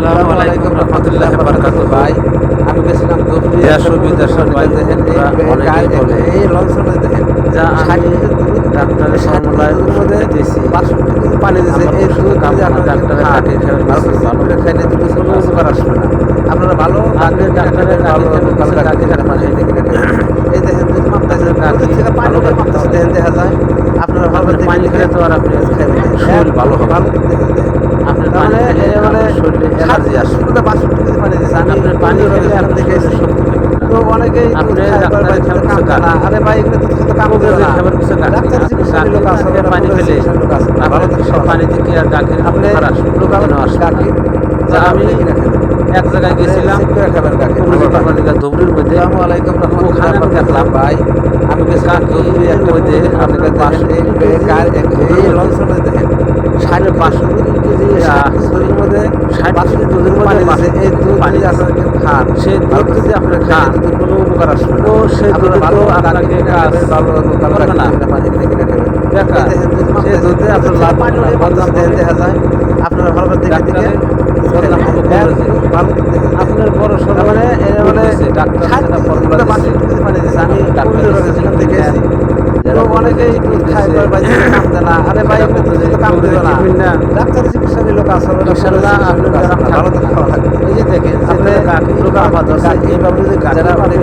আসসালামু আলাইকুম রহমতুল্লাহ বারকাত ভাই আমি গেছিলাম ও বিদেশের ভাই দেখেন এই দেখেন যা আমি ডাক্তারের ফর্মুলায় মধ্যে দিয়েছি। পানি দিয়েছে। এই ওষুধ আপনারা ডাক্তারের খেয়ে ভালো খাইলে দুধ কোনো উপকার আসবে না। আপনারা ভালো ডাক্তারের ভালো কাঠি পানি দেখে এই দেখেন পানি দেখেন দেখা যায়। আপনারা ভালো পানি খেলে তো আর আপনি শরীর ভালো হবে। ভালো দেখে দেখে আপনি তার পানি মানে খেলে এ মানে আপনার শরীরে এনার্জি আসবে শুরুতে বাষট্টি কেজি পানি দিয়েছে আমি আপনি পানি পনেরো খেলে কেজি আপনার দেখে শরীরে শক্তি পাবেন না। তো অনেকেই আপনি দুধ খায়, ডাক্তারের বারবার খেয়াল দুধ করছে কাম গাঠি। না। আরে ভাই এগুলো দুধ খেতে কাম দেবে না। খাবার কিছু ডাক্তার না। লোক আছে, পানি খেলে আছে। ভালো আর আপনি লোকাল যা আমি এক জায়গায় গেছিলাম। চেক করে খাবেন গাঠি। কবিরাজের ভালো কোম্পানিটা ধুবড়ির মধ্যে। আলাইকুম ওখানে আমি দেখলাম ভাই আমি গেছিলাম কাকি দুপুরে মধ্যে মধ্যে আপনার আপনার পাঁচশো লঞ্চের মধ্যে। দেখেন। সাড়ে পাঁচশো কেজি আহ, মধ্যে ষাট পাঁচশো দুধের মধ্যে এই দুধ পানি কেউ খান সেই ভালো দুধ যদি আপনি খান দুধের কোনো উপকার আসবে তো সেই আপনারা ভালো তো আপনাকে কাজ ভালো করবে না। বেকার। দেখেন দুধ আপনার লাভ বদনাম দেখা যায় আপনারা ভালো করে দেখে দেখে বদনাম হ্যাঁ। ভালো। আপনার বড় সড়ো মানে বলে দিচ্ছে, ডাক্তার ফর্মুলা। আমি ডাক্তার দেখেছি অনেকেই দুধ খায় কাম দেয় না আরে ভাই দুধে যে কাম দেবে না গানগুলোকে আবার দরকার এইভাবে যদি গাছেরা অনেক